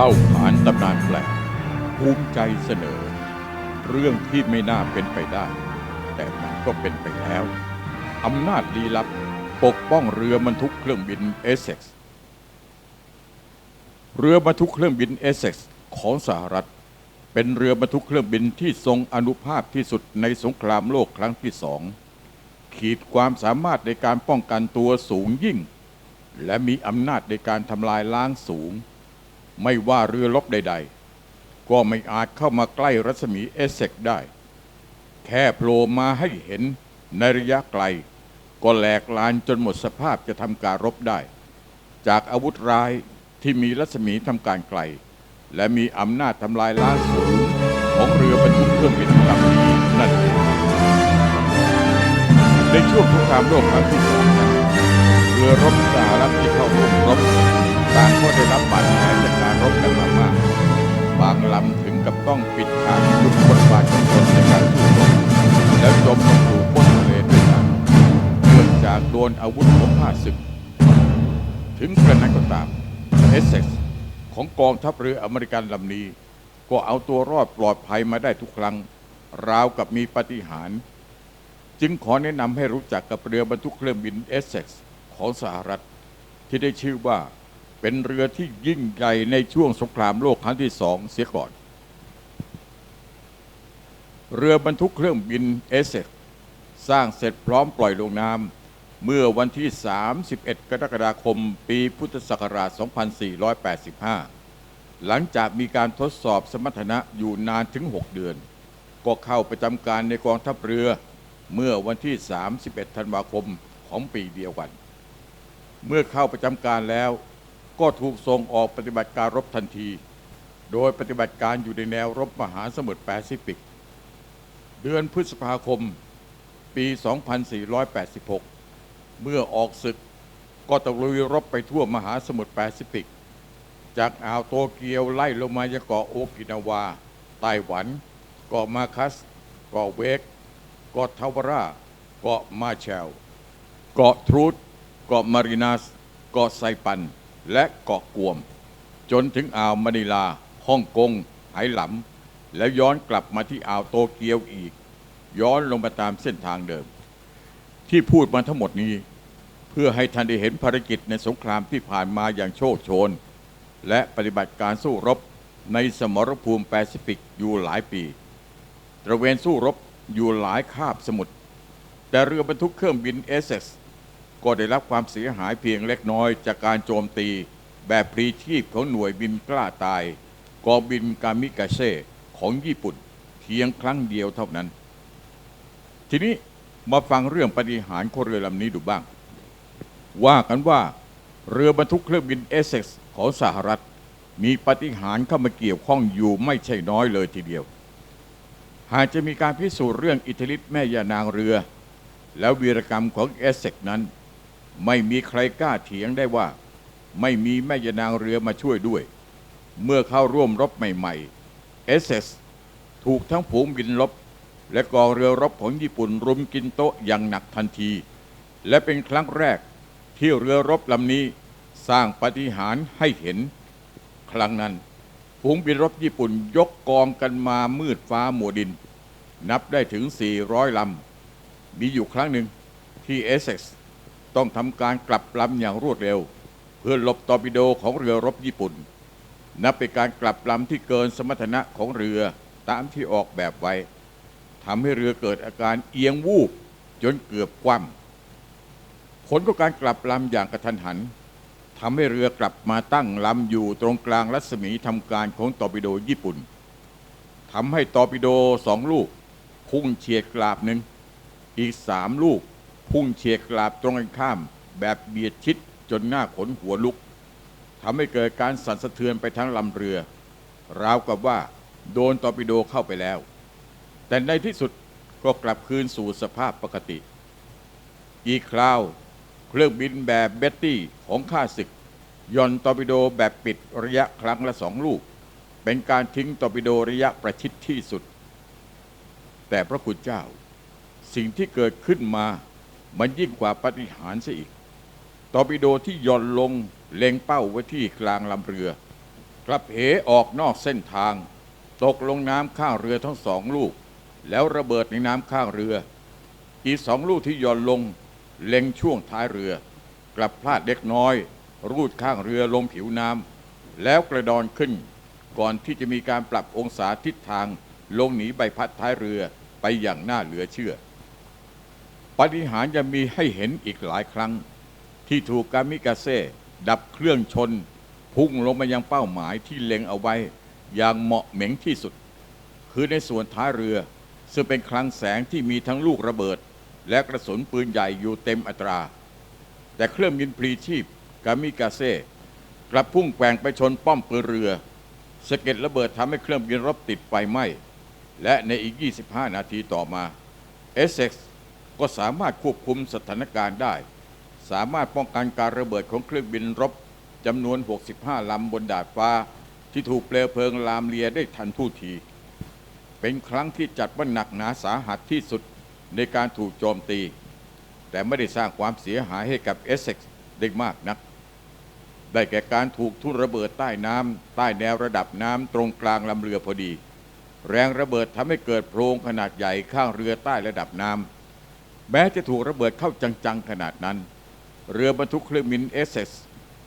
เล่าขานตำนานแปลกภูมิใจเสนอ เรื่องที่ไม่น่าเป็นไปได้ แต่มันก็เป็นไปแล้วอำนาจลี้ลับปกป้องเรือบรรทุกเครื่องบินเอเซ็กซ์เรือบรรทุกเครื่องบินเอเซ็กซ์ของสหรัฐ เป็นเรือบรรทุกเครื่องบินที่ทรงอนุภาพที่สุดในสงครามโลกครั้งที่สองขีดความสามารถในการป้องกันตัวสูงยิ่ง และมีอำนาจในการทำลายล้างสูง ไม่ว่าเรือรบใด ๆ ก็ไม่อาจเข้ามาใกล้รัศมีเอเซ็กได้ แค่โผล่มาให้เห็นในระยะไกล ก็แหลกลานจนหมดสภาพจะทำการรบได้ จากอาวุธร้ายที่มีรัศมีทำการไกล และมีอำนาจทำลายล้างสูงของเรือบรรทุกเครื่องบินลำนี้นั่นเองในช่วงสงครามโลกครั้งที่สองเรือรบสหรัฐที่เข้าร่วมรบ ต่างก็ได้รับบาดแผลจากการรบกันมามาก บางลำถึงกับต้องปิดทางหยุดบทบาทของตนในการสู้รบแล้วจมลงสู่ก้นทะเลด้วยกันเนื่องจากโดนอาวุธของข้าศึก ถึงกระนั้นก็ตามเอสเซ็กซ์ของกองทัพเรืออเมริกันลำนี้ ก็เอาตัวรอดปลอดภัยมาได้ทุกครั้ง ราวกับมีปาฏิหาริย์จึงขอแนะนำให้รู้จักกับเรือบรรทุกเครื่องบินเอสเซ็กซ์ของสหรัฐที่ได้ชื่อว่า เป็นเรือที่ยิ่งใหญ่ในช่วงสงครามโลกครั้งที่สองเสียก่อน เรือบรรทุกเครื่องบินเอเซกสร้างเสร็จพร้อมปล่อยลงน้ำเมื่อวันที่ 31 กรกฎาคม ปีพุทธศักราช 2485 หลังจากมีการทดสอบสมรรถนะอยู่นานถึง 6 เดือน ก็เข้าประจำการในกองทัพเรือเมื่อวันที่ 31 ธันวาคมของปีเดียวกัน เมื่อเข้าประจำการแล้ว ก็ถูกส่งออกปฏิบัติการรบทันที โดยปฏิบัติการอยู่ในแนวรบมหาสมุทรแปซิฟิก เดือนพฤษภาคมปี 2486 เมื่อออกศึกก็ตะลุยรบไปทั่วมหาสมุทรแปซิฟิก จากอ่าวโตเกียวไล่ลงมายังเกาะโอกินาวา ไต้หวัน เกาะมาคัส เกาะเวก เกาะทาวาราเกาะมาแชล เกาะทรูดเกาะมารินัส เกาะไซปัน และเกาะกวม จนถึงอ่าวมะนิลาฮ่องกงไหหลำแล้วย้อนกลับมาที่อ่าวโตเกียวอีก ย้อนลงมาตามเส้นทางเดิม ที่พูดมาทั้งหมดนี้ เพื่อให้ท่านได้เห็นภารกิจในสงครามที่ผ่านมาอย่างโชคโชน และปฏิบัติการสู้รบในสมรภูมิแปซิฟิกอยู่หลายปี ตระเวนสู้รบอยู่หลายคาบสมุทรแต่เรือบรรทุกเครื่องบินเอเซ็ก ก็ได้รับความเสียหายเพียงเล็กน้อยจากการโจมตีแบบพลีชีพของหน่วยบินกล้าตายกองบินกามิกาเซ่ของญี่ปุ่นเพียงครั้งเดียวเท่านั้น ทีนี้มาฟังเรื่องปฏิหารของเรือลำนี้ดูบ้าง ว่ากันว่าเรือบรรทุกเครื่องบินเอเซ็กซ์ของสหรัฐ มีปฏิหารเข้ามาเกี่ยวข้องอยู่ไม่ใช่น้อยเลยทีเดียว หากจะมีการพิสูจน์เรื่องอิทธิฤทธิ์แม่ยานางเรือ แล้ววีรกรรมของเอเซ็กนั้น ไม่มีใครกล้าเถียงได้ว่า ไม่มีแม่ยนางเรือมาช่วยด้วย เมื่อเข้าร่วมรบใหม่ๆเอเซ็กถูกทั้งฝูงบินรบ และกองเรือรบของญี่ปุ่นรุมกินโต๊ะอย่างหนักทันที และเป็นครั้งแรกที่เรือรบลำนี้สร้างปฏิหารให้เห็น ครั้งนั้นฝูงบินรบญี่ปุ่นยกกองกันมามืดฟ้าหมัวดิน นับได้ถึง 400 ลำ มีอยู่ครั้งหนึ่งที่เอสเซ็ก ต้องทำการกลับลำอย่างรวดเร็ว เพื่อหลบตอร์ปิโดของเรือรบญี่ปุ่น นับเป็นการกลับลำที่เกินสมรรถนะของเรือตามที่ออกแบบไว้ทำให้เรือเกิดอาการเอียงวูบจนเกือบคว่ำผลของการกลับลำอย่างกระทันหันทำให้เรือกลับมาตั้งลำอยู่ตรงกลางรัศมีทำการของตอร์ปิโดญี่ปุ่นทำให้ตอร์ปิโดสองลูก พุ่งเฉียดกราบหนึ่ง อีกสามลูก พุ่งเฉียกราบตรงกันข้าม แบบเบียดชิดจนหน้าขนหัวลุกทำให้เกิดการสั่นสะเทือนไปทั้งลำเรือ ราวกับว่าโดนตอร์ปิโดเข้าไปแล้ว แต่ในที่สุดก็กลับคืนสู่สภาพปกติ อีกคราว เครื่องบินแบบเบตตี้ของข้าศึกย่อนตอร์ปิโดแบบปิดระยะครั้งละสองลูก เป็นการทิ้งตอร์ปิโดระยะประชิดที่สุด แต่พระคุณเจ้า สิ่งที่เกิดขึ้นมา มันยิ่งกว่าปฏิหารซะอีก ตอร์ปิโดที่ย่อนลงเล็งเป้าไว้ที่กลางลำเรือ กลับเหออกนอกเส้นทาง ตกลงน้ำข้างเรือทั้งสองลูก แล้วระเบิดในน้ำข้างเรือ อีกสองลูกที่ย่อนลง เล็งช่วงท้ายเรือ กลับพลาดเล็กน้อย รูดข้างเรือลงผิวน้ำแล้วกระดอนขึ้น ก่อนที่จะมีการปรับองศาทิศทางลงหนีใบพัดท้ายเรือไปอย่างน่าเหลือเชื่อ ปฏิหารย์จะมีให้เห็นอีกหลายครั้ง ที่ถูกกามิกาเซ่ดับเครื่องชน พุ่งลงมายังเป้าหมายที่เล็งเอาไว้ อย่างเหมาะเหม็งที่สุด คือในส่วนท้ายเรือ ซึ่งเป็นคลังแสงที่มีทั้งลูกระเบิด และกระสุนปืนใหญ่อยู่เต็มอัตรา แต่เครื่องบินพลีชีพกามิกาเซ่กลับพุ่งแกว่งไปชนป้อมปืนเรือสะเก็ดระเบิดทำให้เครื่องบินรบติดไฟไหม้และในอีก 25 นาทีต่อมาเอเซ็ก ก็สามารถควบคุมสถานการณ์ได้ สามารถป้องกันการระเบิดของเครื่องบินรบจำนวน 65 ลำบนดาดฟ้า ที่ถูกเปลวเพลิงลามเลียได้ทันท่วที เป็นครั้งที่จัดว่าหนักหนาสาหัสที่สุดในการถูกโจมตี แต่ไม่ได้สร้างความเสียหายให้กับเอสเซ็กซ์ได้มากนัก ได้แก่การถูกทุ่นระเบิดใต้น้ำใต้แนวระดับน้ำตรงกลางลำเรือพอดี แรงระเบิดทำให้เกิดโพรงขนาดใหญ่ข้างเรือใต้ระดับน้ำ แม้จะถูกระเบิดเข้าจัง ๆ ขนาดนั้น เรือบรรทุกเครื่องบินเอสเอส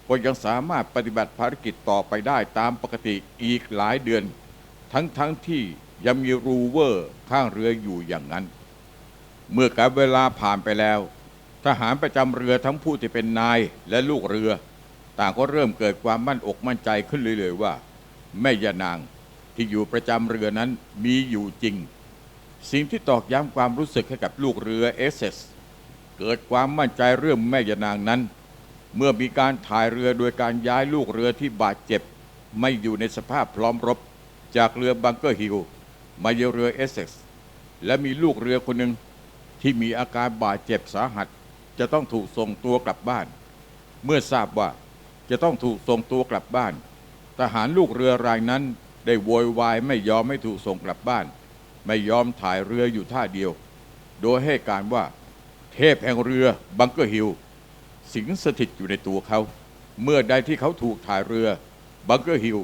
ก็ยังสามารถปฏิบัติภารกิจต่อไปได้ตามปกติอีกหลายเดือน ทั้งๆทที่ยังมีรูเวอร์ข้างเรืออยู่อย่างนั้น เมื่อการเวลาผ่านไปแล้ว ทหารประจำเรือทั้งผู้ที่เป็นนายและลูกเรือ ต่างก็เริ่มเกิดความมั่นอกมั่นใจขึ้นเรื่อยๆว่า แม่ยานางที่อยู่ประจำเรือนั้นมีอยู่จริง สิ่งที่ตอกย้ำความรู้สึกให้กับลูกเรือเอสเอสเกิดความมั่นใจเรื่องแม่ยานางนั้น เมื่อมีการถ่ายเรือโดยการย้ายลูกเรือที่บาดเจ็บ ไม่อยู่ในสภาพพร้อมรบ จากเรือบังเกอร์ฮิลมายังเรือเอสเซ์และมีลูกเรือคนหนึ่งที่มีอาการบาดเจ็บสาหัส จะต้องถูกส่งตัวกลับบ้าน เมื่อทราบว่าจะต้องถูกส่งตัวกลับบ้าน ทหารลูกเรือรายนั้นได้โวยวายไม่ยอมไม่ถูกส่งกลับบ้าน ไม่ยอมถ่ายเรืออยู่ท่าเดียว โดยให้การว่าเทพแห่งเรือบังเกอร์ฮิลสิงสถิตอยู่ในตัวเขา เมื่อใดที่เขาถูกถ่ายเรือบังเกอร์ฮิล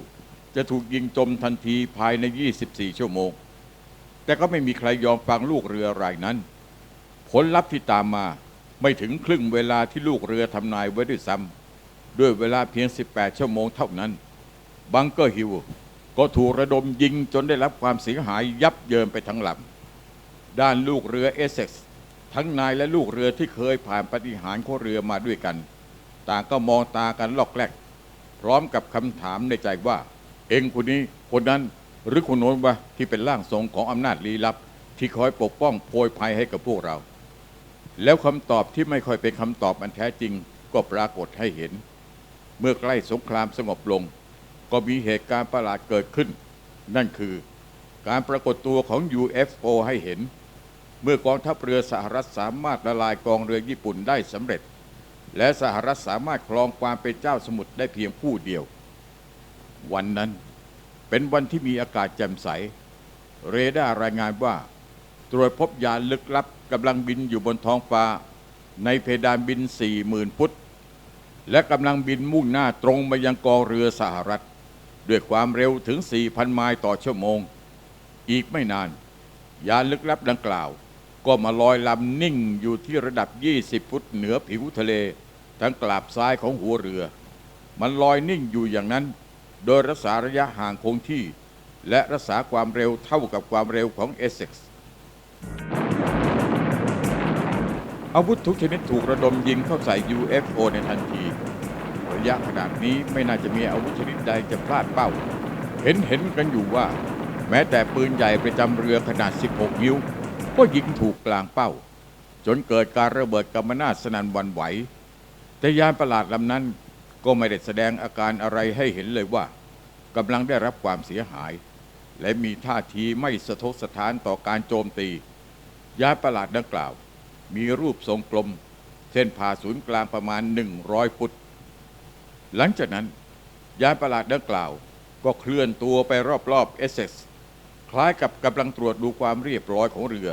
จะถูกยิงจมทันทีภายใน 24 ชั่วโมง แต่ก็ไม่มีใครยอมฟังลูกเรือรายนั้น ผลลัพธ์ที่ตามมาไม่ถึงครึ่งเวลาที่ลูกเรือทำนายไว้ด้วยซ้ำด้วยเวลาเพียง 18 ชั่วโมงเท่านั้น บังเกอร์ฮิล ก็ถูกระดมยิงจนได้รับความเสียหายยับเยินไปทั้งลำด้านลูกเรือเอเซ็กซ์ทั้งนายและลูกเรือที่เคยผ่านปฏิหารย์ของเรือมาด้วยกัน ต่างก็มองตากันลอกแลกพร้อมกับคำถามในใจว่า เองคนนี้คนนั้นหรือคนโน้นวะที่เป็นร่างทรงของอำนาจลี้ลับ ที่คอยปกป้องโพยภัยให้กับพวกเรา แล้วคำตอบที่ไม่ค่อยเป็นคำตอบอันแท้จริงก็ปรากฏให้เห็น เมื่อใกล้สงครามสงบลง ก็มีเหตุการณ์ประหลาดเกิดขึ้น นั่นคือการปรากฏตัวของ UFO ให้เห็น เมื่อกองทัพเรือสหรัฐสามารถละลายกองเรือญี่ปุ่นได้สำเร็จ และสหรัฐสามารถครองความเป็นเจ้าสมุทรได้เพียงผู้เดียว วันนั้นเป็นวันที่มีอากาศแจ่มใส เรดาร์รายงานว่า ตรวจพบยานลึกลับกำลังบินอยู่บนท้องฟ้า ในเพดานบิน 40,000 ฟุต และกำลังบินมุ่งหน้าตรงมายังกองเรือสหรัฐ ด้วยความเร็วถึง 4,000 ไมล์ต่อชั่วโมง อีกไม่นาน ยานลึกลับดังกล่าว ก็มาลอยลำนิ่งอยู่ที่ระดับ 20 ฟุตเหนือผิวทะเล ทั้งกลับซ้ายของหัวเรือ มันลอยนิ่งอยู่อย่างนั้น โดยรักษาระยะห่างคงที่ และรักษาความเร็วเท่ากับความเร็วของเอเซ็กซ์อาวุธทุกชนิดถูกระดมยิงเข้าใส่ UFO ในทันที ยะขนาดนี้ไม่น่าจะมีอาวุธชนิดใดจะพลาดเป้า เห็นเห็นกันอยู่ว่า แม้แต่ปืนใหญ่ประจำเรือขนาด 16 นิ้ว ก็ยิงถูกกลางเป้า จนเกิดการระเบิดกำมนาสนันวันไหว แต่ยานประหลาดลำนั้นก็ไม่ได้แสดงอาการอะไรให้เห็นเลยว่ากำลังได้รับความเสียหาย และมีท่าทีไม่สะทกสถานต่อการโจมตี ยานประหลาดดังกล่าว มีรูปทรงกลม เส้นผ่าศูนย์กลางประมาณ 100 ฟุต หลังจากนั้นยานประหลาดดังกล่าวก็เคลื่อนตัวไปรอบๆเอเซ็กซ์คล้ายกับกำลังตรวจดูความเรียบร้อยของเรือ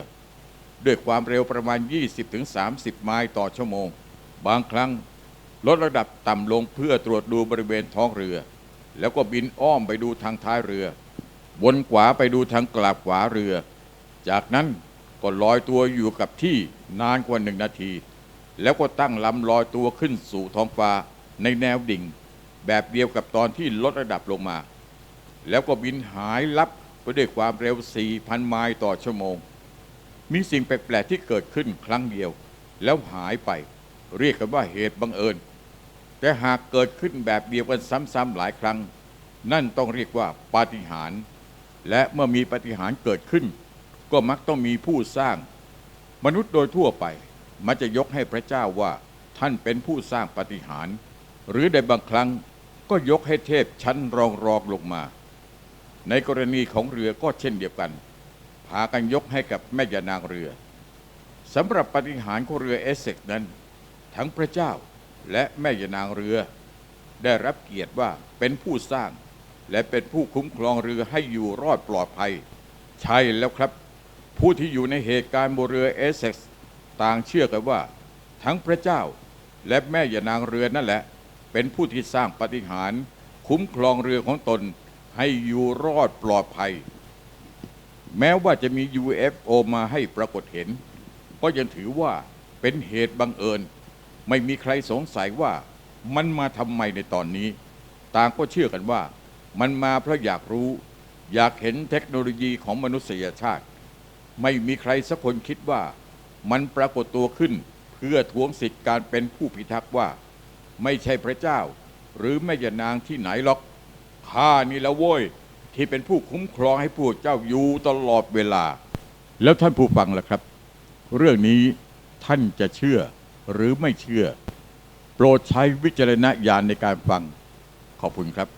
ด้วยความเร็วประมาณ 20-30 ไมล์ต่อชั่วโมง บางครั้งลดระดับต่ำลงเพื่อตรวจดูบริเวณท้องเรือ แล้วก็บินอ้อมไปดูทางท้ายเรือ วนขวาไปดูทางกลับขวาเรือ จากนั้นก็ลอยตัวอยู่กับที่นานกว่าหนึ่งนาที แล้วก็ตั้งลำลอยตัวขึ้นสู่ท้องฟ้า ในแนวดิ่ง แบบเดียวกับตอนที่ลดระดับลงมา แล้วก็บินหายลับไปด้วยความเร็ว 4,000 ไมล์ต่อชั่วโมง มีสิ่งแปลก ๆ ที่เกิดขึ้นครั้งเดียว แล้วหายไป เรียกกันว่าเหตุบังเอิญ แต่หากเกิดขึ้นแบบเดียวกันซ้ำๆหลายครั้ง นั่นต้องเรียกว่าปาฏิหาริย์และเมื่อมีปาฏิหาริย์เกิดขึ้น ก็มักต้องมีผู้สร้าง มนุษย์โดยทั่วไป มันจะยกให้พระเจ้าว่าท่านเป็นผู้สร้างปาฏิหาริย์ หรือในบางครั้งก็ยกให้เทพชั้นรองรองลงมา ในกรณีของเรือก็เช่นเดียวกัน พากันยกให้กับแม่ยานางเรือสำหรับปฏิหารของเรือเอสเซ็กนั้น ทั้งพระเจ้าและแม่ยานางเรือ ได้รับเกียรติว่าเป็นผู้สร้าง และเป็นผู้คุ้มครองเรือให้อยู่รอดปลอดภัย ใช่แล้วครับ ผู้ที่อยู่ในเหตุการณ์บนเรือเอสเซ็กต่างเชื่อกันว่า ทั้งพระเจ้าและแม่ยานางเรือนั่นแหละ เป็นผู้ที่สร้างปฏิหาร คุ้มครองเรือของตนให้อยู่รอดปลอดภัย แม้ว่าจะมี UFO มาให้ปรากฏเห็น ก็ยังถือว่าเป็นเหตุบังเอิญ ไม่มีใครสงสัยว่ามันมาทำไมในตอนนี้ ต่างก็เชื่อกันว่า มันมาเพราะอยากรู้ อยากเห็นเทคโนโลยีของมนุษยชาติ ไม่มีใครสักคนคิดว่า มันปรากฏตัวขึ้นเพื่อทวงสิทธิการเป็นผู้พิทักษ์ว่า ไม่ใช่พระเจ้า หรือแม่ยานางที่ไหนหรอกข้านี่ละโว้ยที่เป็นผู้คุ้มครองให้พวกเจ้าอยู่ตลอดเวลา แล้วท่านผู้ฟังล่ะครับ เรื่องนี้ท่านจะเชื่อหรือไม่เชื่อ โปรดใช้วิจารณญาณในการฟัง ขอบคุณครับ